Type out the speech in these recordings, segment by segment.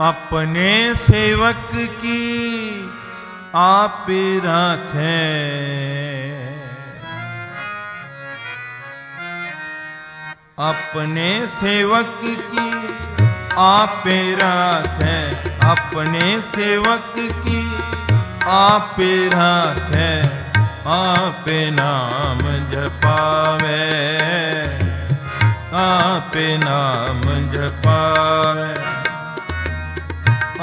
अपने सेवक की आप राखे। अपने सेवक की आप राखे। अपने सेवक की आप राखे। आप नाम जपावे। आप नाम जपावे।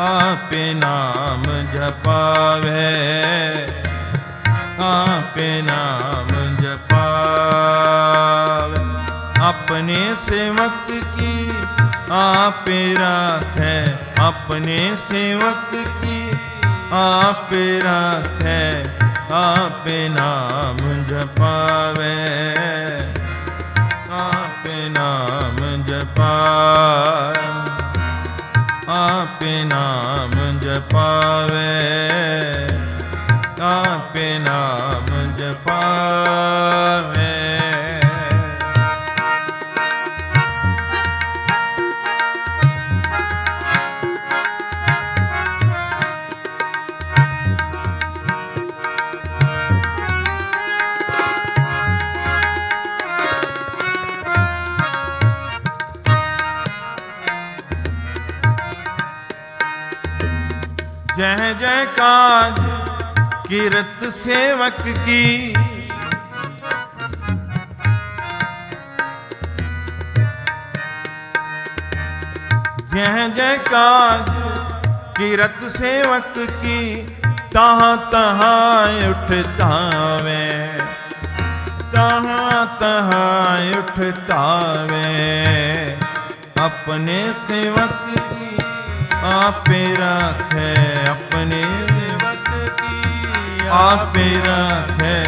ਆਪੇ ਨਾਮ ਜਪਾਵੇ। ਆਪੇ ਨਾਮ ਜਪਾਵੇ। ਆਪਣੇ ਸੇਵਕ ਕੀ ਆਪੇ ਰਾਖੈ? ਆਪਣੇ ਸੇਵਕ ਕੀ ਆਪੇ ਰਾਖੈ? ਆਪੇ ਨਾਮ ਜਪਾਵੇ। ਆਪੇ ਨਾਮ ਜਪਾਵੇ। ਨਾਮ जय जय काज कीरत सेवक की। जय जय काज कीरत सेवक की, तहाँ तहाँ उठतावे तहाँ तहाँ उठतावे अपने सेवक ਆਪੇ ਰੱਖੈ ਆਪਣੇ ਸੇਵਕ ਕੀ? ਆਪੇ ਰੱਖੈ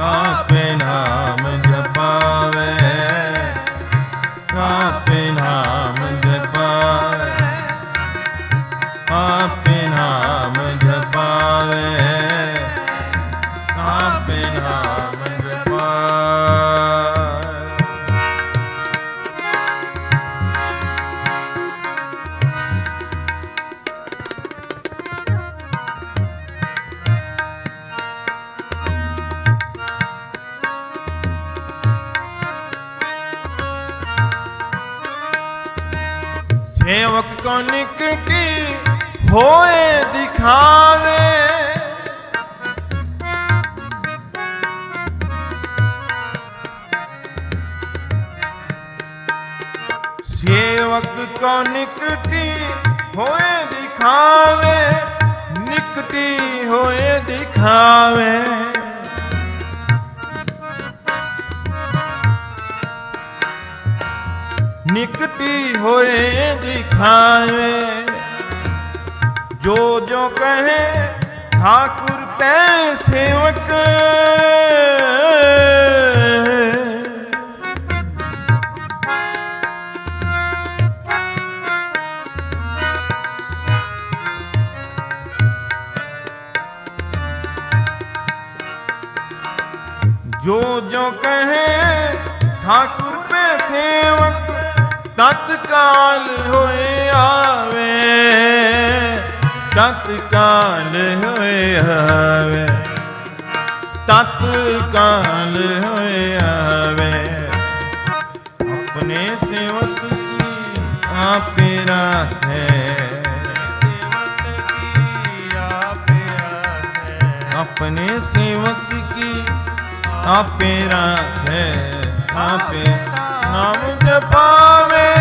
ਆਪੇ ਨਾਮ ਜਪਾਵੇ। ਆਪੇ ਨਾਮ ਸੇਵਕ ਕੋ ਨਿਕਟੀ ਹੋਏ ਦਿਖਾਵੇ। ਸੇਵਕ ਕੋ ਨਿਕਟੀ ਹੋਏ ਦਿਖਾਵੇ ਨਿਕਟੀ ਹੋਏ ਦਿਖਾਵੇ। ਨਿਕਟੀ ਹੋਏ ਦਿਖਾਵੇ। ਜੋ ਜੋ ਕਹੇ, ਠਾਕੁਰ ਤੈ ਸੇਵਕ। ਜੋ ਜੋ ਕਹੇ, ਠਾਕੁਰ ਪੈ ਸੇਵਕ। ਤਤਕਾਲ ਹੋਏ ਆਵੇ ਤਤਕਾਲ ਹੋਏ ਆਵੇ ਤਤਕਾਲ ਹੋਏ ਆਵੇ। ਆਪਣੇ ਸੇਵਕ ਕੀ ਆਪੇ ਰਾਖੇ? ਆਪਣੇ ਸੇਵਕ ਕੀ ਆਪੇ ਰਾਖੇ? ਆਪੇ ਨਾਮ ਜਪਾਵੇ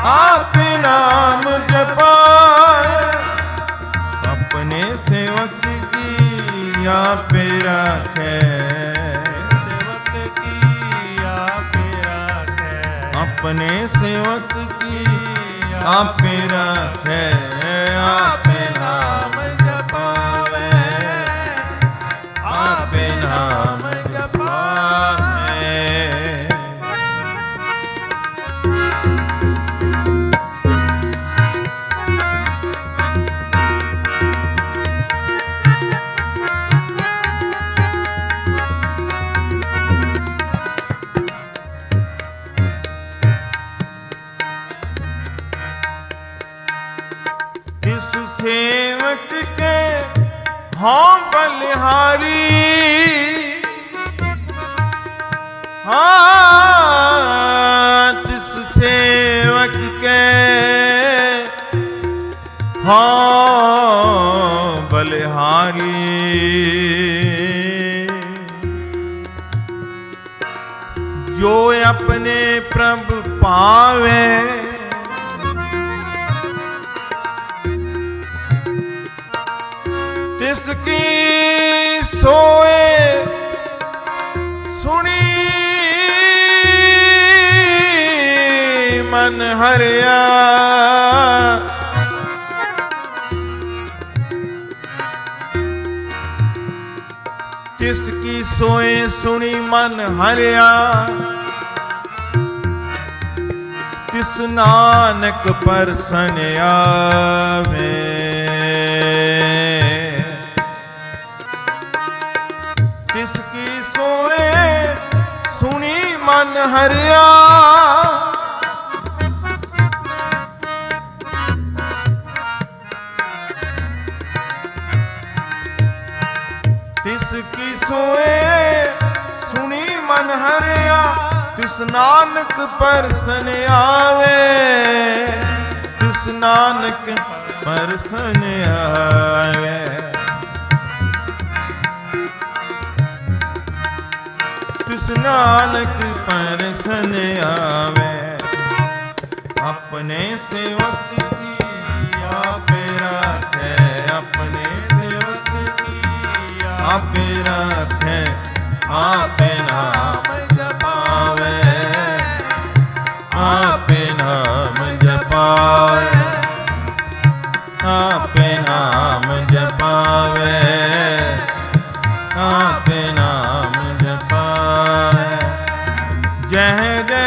ਆਪੇ ਨਾਮ ਜਪਾਵੇ। ਆਪਣੇ ਸੇਵਕ ਕੀ ਆਪੇ ਰੱਖੇ। ਸੇਵਕ ਕੀ ਆਪੇ ਰੱਖੇ। ਆਪਣੇ ਸੇਵਕ ਕੀ ਆਪੇ ਰੱਖੇ। ਆਪੇ ਨਾਮ ਸੇਵਕ ਕੇ ਹਾਂ ਬਲਿਹਾਰੀ ਹਾਂ ਤਿਸ ਸੇਵਕ ਕੇ ਹਾਂ ਬਲਿਹਾਰੀ ਜੋ ਆਪਣੇ ਪ੍ਰਭ ਪਾਵੇ ਤਿਸ ਕੀ ਸੋਏ, ਸੁਣੀ ਮਨ ਹਰਿਆ। ਤਿਸ ਕੀ ਸੋਏ, ਸੁਣੀ ਮਨ ਹਰਿਆ। ਤਿਸ ਨਾਨਕ ਪਰਸਨ ਆਵੇ। ਹਰਿਆ। ਤਿਸ ਕੀ ਸੋਏ, ਸੁਣੀ ਮਨ ਹਰਿਆ। ਤਿਸ ਨਾਨਕ ਪਰਸਨ ਆਵੇ। ਤਿਸ ਨਾਨਕ ਪਰਸਨ ਆਵੇ। ਤਿਸ ਨਾਨਕ ਪਰਸਨ ਆਵੇ ਆਪਣੇ ਸੇਵਕ ਕੀ ਆਪੇ ਰਾਖੇ, ਆਪਣੇ ਸੇਵਕ ਕੀ ਆਪੇ ਰਾਖੇ, ਆਪੇ ਨਾਮ ਜਪਾਵੇ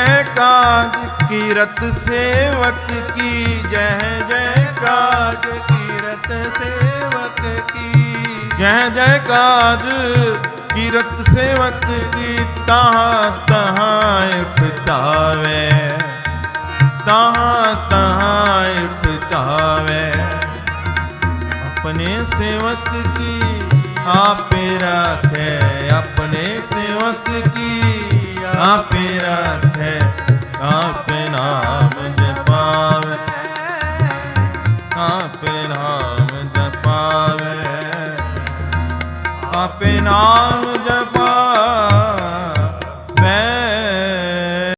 जय काज कीरत सेवक की जय जय काज कीरत सेवक की जय जय काज कीरत सेवक की तहाँ तहाँ उठतावे तहाँ तहाँ उठतावे अपने सेवक की आप राखे अपने सेवक की ਆਪੇ ਰੱਖੇ ਆਪੇ ਨਾਮ ਜਪਾਵੇ। ਆਪੇ ਨਾਮ ਜਪਾਵੇ। ਆਪੇ ਨਾਮ